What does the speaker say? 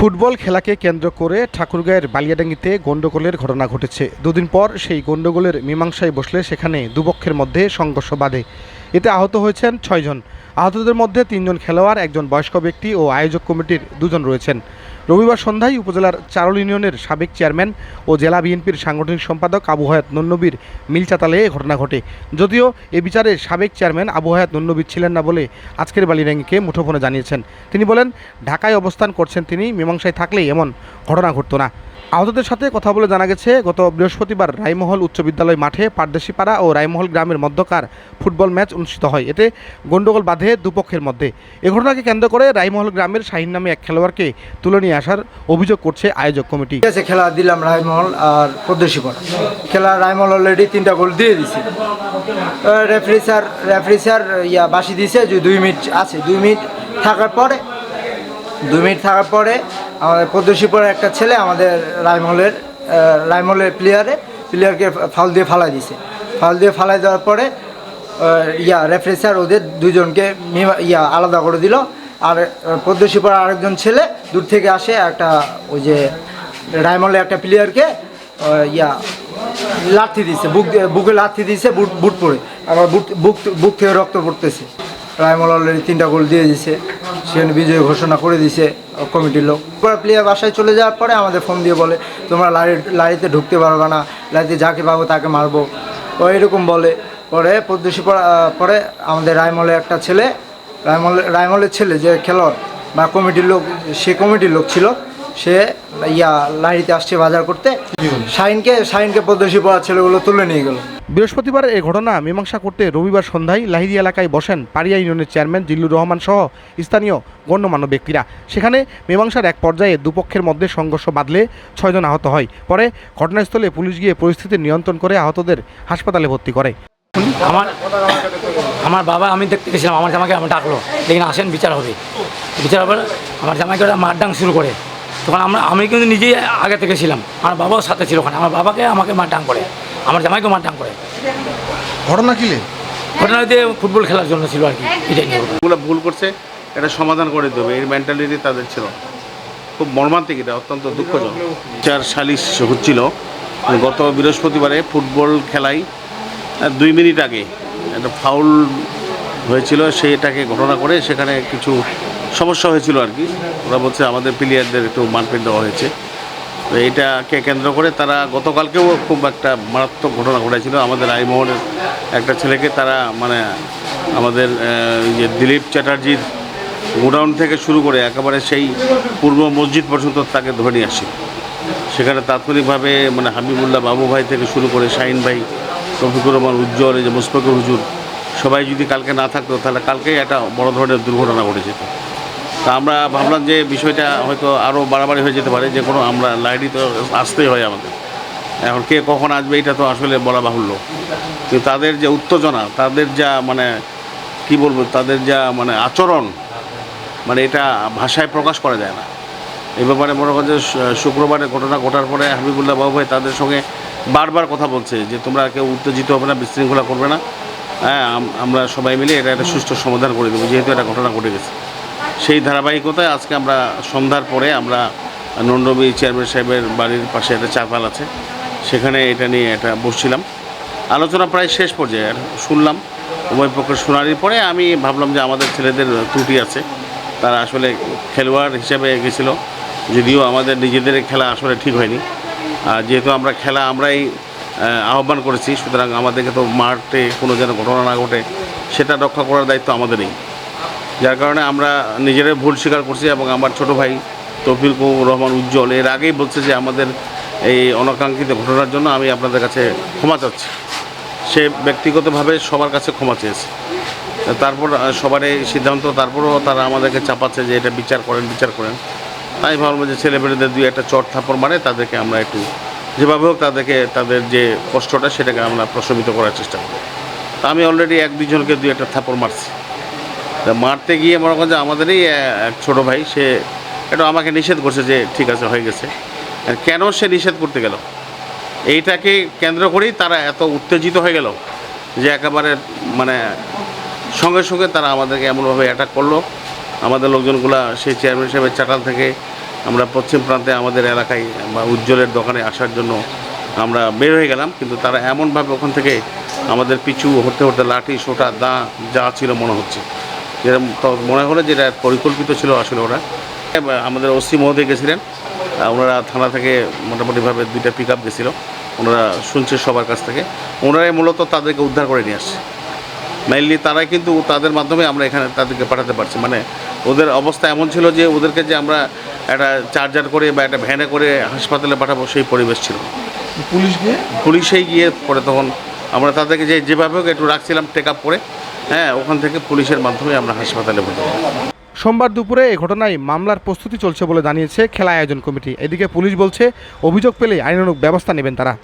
Football খেলাকে কেন্দ্র করে ঠাকুরগাঁয়ের বালিয়াডাঙ্গিতে গণ্ডগোলের ঘটনা ঘটেছে। দুদিন পর সেই গণ্ডগোলের মীমাংসায় বসলে সেখানে দুপক্ষের মধ্যে সংঘর্ষ বাধে। এতে আহত হয়েছেন ছয়জন। আহতদের মধ্যে তিনজন খেলোয়াড়, একজন বয়স্ক ব্যক্তি ও আয়োজক কমিটির দুজন রয়েছেন। রবিবার সন্ধ্যায় উপজেলার চারল ইউনিয়নের সাবেক চেয়ারম্যান ও জেলা বিএনপির সাংগঠনিক সম্পাদক আবু হায়াত নন্নবীর মিলচাতালে ঘটনা ঘটে। যদিও এ বিচারে সাবেক চেয়ারম্যান আবু হায়াত নন্নবীর ছিলেন না বলে আজকের বালিরাঙ্গিকে মুঠোফোনে জানিয়েছেন। তিনি বলেন, ঢাকায় অবস্থান করছেন তিনি, মীমাংসায় থাকলেই এমন ঘটনা ঘটত না। আহতদের সাথে কথা বলে জানা গেছে, গত বৃহস্পতিবার রায়মহল উচ্চ বিদ্যালয় মাঠে পারদেশিপাড়া ও রায়মহল গ্রামের মধ্যকার ফুটবল ম্যাচ অনুষ্ঠিত হয়। এতে গণ্ডগোল বাঁধে দুপক্ষের মধ্যে। এ ঘটনাকে কেন্দ্র করে রায়মহল গ্রামের শাহিন নামে এক খেলোয়াড়কে তুলে নিয়ে আসার অভিযোগ করছে আয়োজক কমিটি। ঠিক আছে, খেলা দিলাম রায়মহল আর পদ্মশী পাড়া খেলা রায়মহল অলরেডি তিনটা গোল দিয়ে দিছে। রেফারি স্যার রেফারি স্যার ইয়া বাসি দিয়েছে যে দুই মিনিট আছে, দুই মিনিট থাকার পরে, দুই মিনিট থাকার পরে আমাদের পদ্মশী পাড়ার একটা ছেলে আমাদের রায়মহলের রায়মহলের প্লেয়ারে প্লেয়ারকে ফাউল দিয়ে ফালাই দিছে। ফাউল দিয়ে ফালাই দেওয়ার পরে ইয়া রেফারি স্যার ওদের দুজনকে ইয়া, আলাদা করে দিল। আর পদ্মশী পাড়ার আরেকজন ছেলে দূর থেকে আসে একটা, ওই যে রায়মহলের একটা প্লেয়ারকে ইয়া লাথি দিছে, বুক বুকে লাথি দিছে, বুট বুট পরে। আবার বুট, বুক বুক থেকে রক্ত পড়তেছে। রায়মল অলরেডি তিনটা গোল দিয়ে দিছে। সেখানে বিজয় ঘোষণা করে দিছে কমিটির লোক। পরে প্লেয়ার বাসায় চলে যাওয়ার পরে আমাদের ফোন দিয়ে বলে তোমরা লারি লারিতে ঢুকতে পারবে না। লারিতে যাকে পাবো তাকে মারবো। ও এরকম বলে। পরে পদ্মশী পরে আমাদের রায়মলে একটা ছেলে রায়মলে রায়মলের ছেলে যে খেলোয়াড় বা কমিটির লোক সে কমিটির লোক ছিল সে ইয়া লারিতে আসছে বাজার করতে। শাইনকে শাইনকে পদ্মশী পড়ার ছেলেগুলো তুলে নিয়ে গেলো। বৃহস্পতিবার এই ঘটনা মীমাংসা করতে রবিবার সন্ধ্যায় লাহিদি এলাকায় বসেন পাড়িয়া ইউনিয়নের চেয়ারম্যান জিল্লুর রহমান সহ স্থানীয় গণ্যমান্য ব্যক্তিরা। সেখানে মীমাংসার এক পর্যায়ে দুপক্ষের মধ্যে সংঘর্ষ বাঁধলে ছয়জন আহত হয়। পরে ঘটনাস্থলে পুলিশ গিয়ে পরিস্থিতি নিয়ন্ত্রণ করে আহতদের হাসপাতালে ভর্তি করে। আমার আমার বাবা আমি দেখতে গেছিলাম, আমার জামাকে আমার ডাকলো। দেখুন আসেন, বিচার হবে। বিচার হবে আমার জামাইকে ওরা মারডাং শুরু করে। তখন আমরা, আমি কিন্তু নিজেই আগে থেকে ছিলাম। আমার বাবাও সাথে ছিল ওখানে। আমার বাবাকে আমাকে মারডাং করে। আমার জামাইকে মারডাং করে। ঘটনা কিলে ঘটনা দিয়ে ফুটবল খেলার জন্য ছিল আর কি এটাই ভুল করছে এটা সমাধান করে দেবে এই মেন্টালিটি তাদের ছিল। খুব মর্মান্তিক এটা অত্যন্ত দুঃখজনক। চার সালিশ হচ্ছিল গত বৃহস্পতিবারে ফুটবল খেলায় আহ, দুই মিনিট আগে একটা ফাউল হয়েছিল সেটাকে ঘটনা করে সেখানে কিছু সমস্যা হয়েছিল আর কি। ওরা বলছে আমাদের প্লেয়ারদের একটু মারপিট দেওয়া হয়েছে। তো এইটাকে কেন্দ্র করে তারা গতকালকেও খুব একটা মারাত্মক ঘটনা ঘটেছিল। আমাদের আইমোহনের একটা ছেলেকে তারা মানে আমাদের যে দিলীপ চ্যাটার্জির গোডাউন থেকে শুরু করে একেবারে সেই পূর্ব মসজিদ পর্যন্ত তাকে ধরে নিয়ে আসে। সেখানে তাৎক্ষণিকভাবে মানে হাবিবুল্লাহ বাবু ভাই থেকে শুরু করে শাহিন ভাই, রফিকুর রহমান, উজ্জ্বল যে মুশফিকুর হুজুর, সবাই যদি কালকে না থাকতো, তাহলে কালকেই একটা বড় ধরনের দুর্ঘটনা ঘটে যেত তা আমরা ভাবলাম যে বিষয়টা হয়তো আরও বাড়াবাড়ি হয়ে যেতে পারে, যে কোনো আমরা লাইনই তো আসতেই হয় আমাদের। এখন কে কখন আসবে এটা তো আসলে বলা বাহুল্য। কিন্তু তাদের যে উত্তেজনা, তাদের যা মানে কি বলব, তাদের যা মানে আচরণ মানে এটা ভাষায় প্রকাশ করা যায় না। এ ব্যাপারে মনে করেন যে শুক্রবারে ঘটনা ঘটার পরে হাবিবুল্লাহ বাবু ভাই তাদের সঙ্গে বারবার কথা বলছে, যে তোমরা কেউ উত্তেজিত হবে না, বিশৃঙ্খলা করবে না। হ্যাঁ আমরা সবাই মিলে এটা একটা সুষ্ঠু সমাধান করে দেবো, যেহেতু একটা ঘটনা ঘটে গেছে। সেই ধারাবাহিকতায় আজকে আমরা সন্ধ্যার পরে আমরা নন্দবী চেয়ারম্যান সাহেবের বাড়ির পাশে একটা চাপাল আছে। সেখানে এটা নিয়ে এটা বসছিলাম। আলোচনা প্রায় শেষ পর্যায়ে, আর শুনলাম, উভয় পক্ষের শুনানির পরে আমি ভাবলাম যে আমাদের ছেলেদের ত্রুটি আছে। তারা আসলে খেলোয়াড় হিসেবে গেছিল যদিও আমাদের নিজেদের খেলা আসলে ঠিক হয়নি। আর যেহেতু আমরা খেলা আমরাই আহ্বান করেছি, সুতরাং আমাদেরকে তো মাঠে কোনো যেন ঘটনা না ঘটে, সেটা রক্ষা করার দায়িত্ব আমাদেরই। যার কারণে আমরা নিজেরাই ভুল স্বীকার করছি এবং আমার ছোট ভাই তৌফিকুর রহমান উজ্জ্বল এর আগেই বলছে যে আমাদের এই অনাকাঙ্ক্ষিত ঘটনার জন্য আমি আপনাদের কাছে ক্ষমা চাচ্ছি। সে ব্যক্তিগতভাবে সবার কাছে ক্ষমা চেয়েছে। তারপর আহ, সবার এই সিদ্ধান্ত তারপরও তারা আমাদেরকে চাপাচ্ছে যে এটা বিচার করেন বিচার করেন। তাই ভাবলাম যে ছেলেমেয়েদের দুই একটা চট থাপড় মারে তাদেরকে আমরা একটু যেভাবে হোক তাদেরকে তাদের যে কষ্টটা সেটাকে আমরা প্রশমিত করার চেষ্টা করি আমি অলরেডি এক দুজনকে দুই একটা থাপড় মারছি। তা মারতে গিয়ে মনে করেন যে আমাদেরই এক ছোটো ভাই, সে একটু আমাকে নিষেধ করছে যে ঠিক আছে, হয়ে গেছে। আর কেন সে নিষেধ করতে গেল? এইটাকে কেন্দ্র করেই তারা এত উত্তেজিত হয়ে গেল যে একেবারে মানে সঙ্গে সঙ্গে তারা আমাদেরকে এমনভাবে অ্যাটাক করল। আমাদের লোকজনগুলা সেই চেয়ারম্যান সাহেবের চাটাল থেকে আমরা পশ্চিম প্রান্তে আমাদের এলাকায় বা উজ্জ্বলের দোকানে আসার জন্য আমরা বের হয়ে গেলাম, কিন্তু তারা এমনভাবে ওখান থেকে আমাদের পিছু হতে হতে লাঠি, সোটা, দা, যা ছিল মনে হচ্ছে। মনে হলো যে এটা পরিকল্পিত ছিল আসলে ওরা। আমাদের ওসি মহোদয় গেছিলেন ওনারা থানা থেকে মোটামুটিভাবে দুইটা পিক আপ গেছিল ওনারা শুনছে সবার কাছ থেকে। ওনারাই মূলত তাদেরকে উদ্ধার করে নিয়ে আসছে। মেইনলি তারাই কিন্তু তাদের মাধ্যমে আমরা এখানে তাদেরকে পাঠাতে পারছি। মানে ওদের অবস্থা এমন ছিল যে ওদেরকে যে আমরা একটা চার্জার করে বা একটা ভ্যানে করে হাসপাতালে পাঠাবো সেই পরিবেশ ছিল। পুলিশ গিয়ে? পুলিশেই গিয়ে পরে তখন আমরা তাদেরকে যে যেভাবে হোক একটু রাখছিলাম টেক আপ করে হ্যাঁ ওখান থেকে পুলিশের মাধ্যমে আমরা হাসপাতালে ভর্তি সোমবার দুপুরে এই ঘটনায় মামলার প্রস্তুতি চলছে বলে জানিয়েছে খেলা আয়োজন কমিটি। এদিকে পুলিশ বলছে, অভিযোগ পেলে আইনানুক ব্যবস্থা নেবেন তারা।